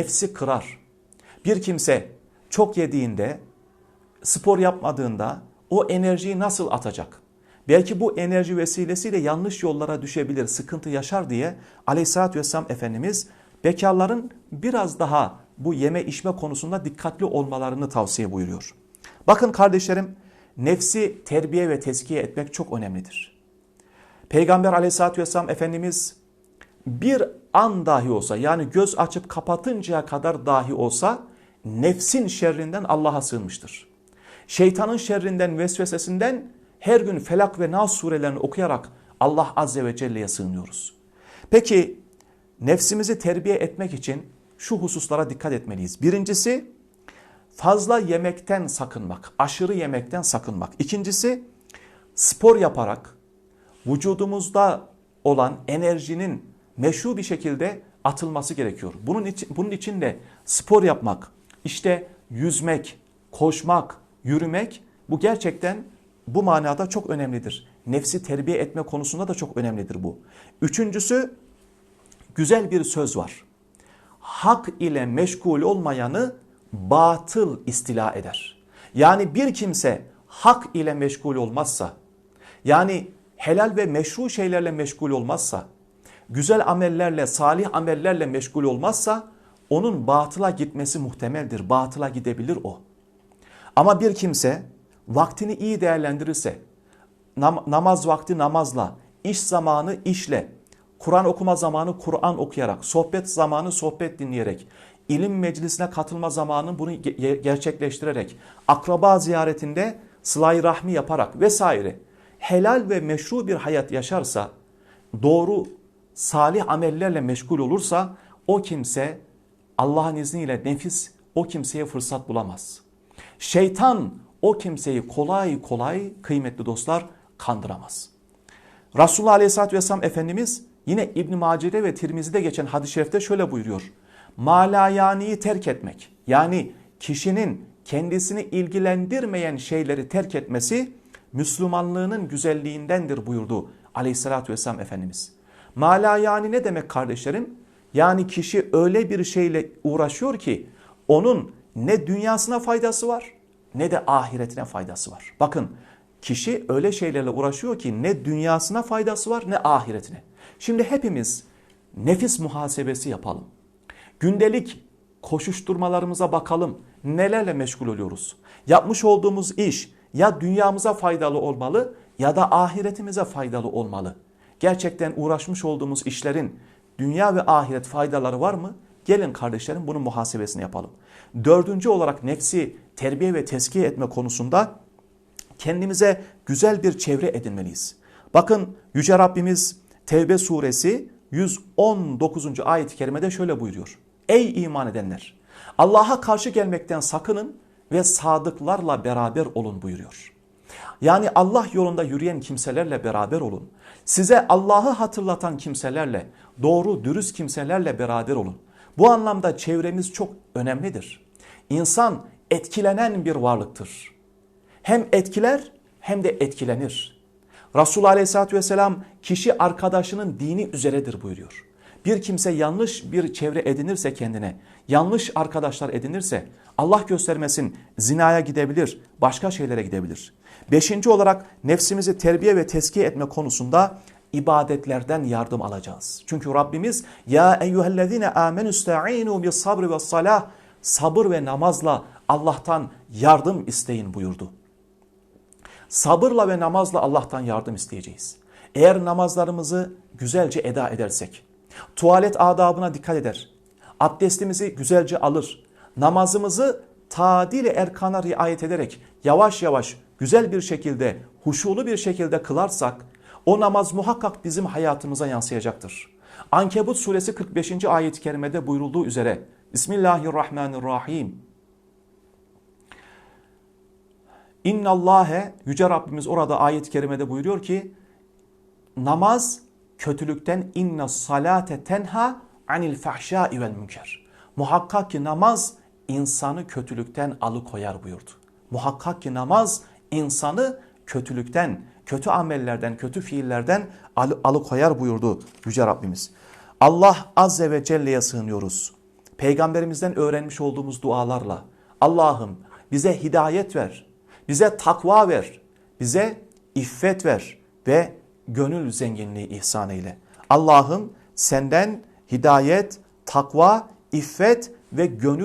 nefsi kırar. Bir kimse çok yediğinde, spor yapmadığında o enerjiyi nasıl atacak? Belki bu enerji vesilesiyle yanlış yollara düşebilir, sıkıntı yaşar diye aleyhissalatü vesselam Efendimiz bekarların biraz daha bu yeme içme konusunda dikkatli olmalarını tavsiye buyuruyor. Bakın kardeşlerim nefsi terbiye ve teskiye etmek çok önemlidir. Peygamber aleyhissalatü vesselam Efendimiz bir an dahi olsa yani göz açıp kapatıncaya kadar dahi olsa nefsin şerrinden Allah'a sığınmıştır. Şeytanın şerrinden vesvesesinden her gün Felak ve Nas surelerini okuyarak Allah Azze ve Celle'ye sığınıyoruz. Peki nefsimizi terbiye etmek için şu hususlara dikkat etmeliyiz. Birincisi fazla yemekten sakınmak, aşırı yemekten sakınmak. İkincisi spor yaparak vücudumuzda olan enerjinin meşru bir şekilde atılması gerekiyor. Bunun için, bunun için de spor yapmak, işte yüzmek, koşmak, yürümek bu gerçekten bu manada çok önemlidir. Nefsi terbiye etme konusunda da çok önemlidir bu. Üçüncüsü güzel bir söz var. Hak ile meşgul olmayanı batıl istila eder. Yani bir kimse hak ile meşgul olmazsa, yani helal ve meşru şeylerle meşgul olmazsa, güzel amellerle, salih amellerle meşgul olmazsa onun batıla gitmesi muhtemeldir. Batıla gidebilir o. Ama bir kimse vaktini iyi değerlendirirse, nam namaz vakti namazla, iş zamanı işle, Kur'an okuma zamanı Kur'an okuyarak, sohbet zamanı sohbet dinleyerek, ilim meclisine katılma zamanı bunu gerçekleştirerek, akraba ziyaretinde sıla rahmi yaparak vesaire helal ve meşru bir hayat yaşarsa, doğru salih amellerle meşgul olursa o kimse Allah'ın izniyle nefis o kimseye fırsat bulamaz. Şeytan o kimseyi kolay kolay kıymetli dostlar kandıramaz. Resulullah Aleyhisselatü Vesselam Efendimiz yine İbn Mace'de ve Tirmizi'de geçen hadis-i şerifte şöyle buyuruyor. Malayaniyi terk etmek yani kişinin kendisini ilgilendirmeyen şeyleri terk etmesi Müslümanlığının güzelliğindendir buyurdu Aleyhisselatü Vesselam Efendimiz. Malayani ne demek kardeşlerim? Yani kişi öyle bir şeyle uğraşıyor ki onun ne dünyasına faydası var ne de ahiretine faydası var. Bakın kişi öyle şeylerle uğraşıyor ki ne dünyasına faydası var ne ahiretine. Şimdi hepimiz nefis muhasebesi yapalım. Gündelik koşuşturmalarımıza bakalım. Nelerle meşgul oluyoruz? Yapmış olduğumuz iş ya dünyamıza faydalı olmalı ya da ahiretimize faydalı olmalı. Gerçekten uğraşmış olduğumuz işlerin dünya ve ahiret faydaları var mı? Gelin kardeşlerim bunun muhasebesini yapalım. Dördüncü olarak nefsi terbiye ve teskiye etme konusunda kendimize güzel bir çevre edinmeliyiz. Bakın Yüce Rabbimiz Tevbe suresi 119. ayet-i kerimede şöyle buyuruyor. Ey iman edenler! Allah'a karşı gelmekten sakının ve sadıklarla beraber olun buyuruyor. Yani Allah yolunda yürüyen kimselerle beraber olun. Size Allah'ı hatırlatan kimselerle, doğru, dürüst kimselerle beraber olun. Bu anlamda çevremiz çok önemlidir. İnsan etkilenen bir varlıktır. Hem etkiler hem de etkilenir. Resulullah Aleyhisselatü Vesselam kişi arkadaşının dini üzeredir buyuruyor. Bir kimse yanlış bir çevre edinirse kendine, yanlış arkadaşlar edinirse Allah göstermesin zinaya gidebilir, başka şeylere gidebilir. Beşinci olarak nefsimizi terbiye ve teskiye etme konusunda ibadetlerden yardım alacağız. Çünkü Rabbimiz ya eyyühellezine amenü sta'inu bis sabri ve salah sabır ve namazla Allah'tan yardım isteyin buyurdu. Sabırla ve namazla Allah'tan yardım isteyeceğiz. Eğer namazlarımızı güzelce eda edersek, tuvalet adabına dikkat eder, abdestimizi güzelce alır, namazımızı tadil erkana riayet ederek yavaş yavaş güzel bir şekilde, huşulu bir şekilde kılarsak o namaz muhakkak bizim hayatımıza yansıyacaktır. Ankebut suresi 45. ayet-i kerimede buyurulduğu üzere Bismillahirrahmanirrahim. İnnallâhe Yüce Rabbimiz orada ayet-i kerimede buyuruyor ki namaz kötülükten inna salate tenha anil fahşai vel münker. Muhakkak ki namaz insanı kötülükten alıkoyar buyurdu. Muhakkak ki namaz insanı kötülükten, kötü amellerden, kötü fiillerden al alıkoyar buyurdu Yüce Rabbimiz. Allah Azze ve Celle'ye sığınıyoruz. peygamberimizden öğrenmiş olduğumuz dualarla Allah'ım bize hidayet ver, bize takva ver, bize iffet ver ve gönül zenginliği ihsan eyle. Allah'ım senden hidayet, takva, iffet ve gönül